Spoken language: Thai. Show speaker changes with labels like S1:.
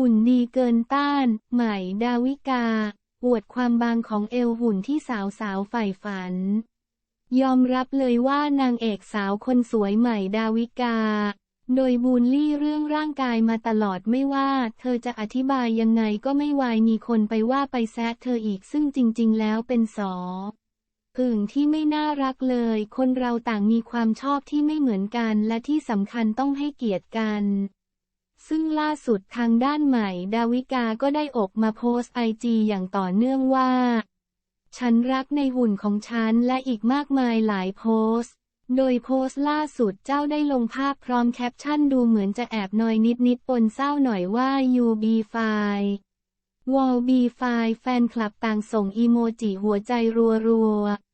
S1: หุ่นดีเกินต้าน ใหม่ดาวิกา อวดความบางของเอวหุ่นที่สาวสาวใฝ่ฝัน ยอมรับเลยว่านางเอกสาวคนสวยใหม่ดาวิกา โดยบูลลี่เรื่องร่างกายมาตลอดไม่ว่า เธอจะอธิบายยังไงก็ไม่วายมีคนไปว่าไปแซะเธออีกซึ่งจริง ๆ แล้วเป็นสอพึ่งที่ไม่น่ารักเลย คนเราต่างมีความชอบที่ไม่เหมือนกันและที่สำคัญต้องให้เกียรติกัน ซึ่งล่าสุดทางด้านใหม่ดาวิกาก็ได้ออกมาโพสต์ไอจีอย่างต่อเนื่องว่า ฉันรักในหุ่นของฉันและอีกมากมายหลายโพสต์ โดยโพสต์ล่าสุดเจ้าได้ลงภาพพร้อมแคปชั่นดูเหมือนจะแอบนอยนิดๆปนเศร้าหน่อยว่า you be fine วอลบีไฟแฟนคลับต่างส่งอีโมจิหัวใจรัวๆ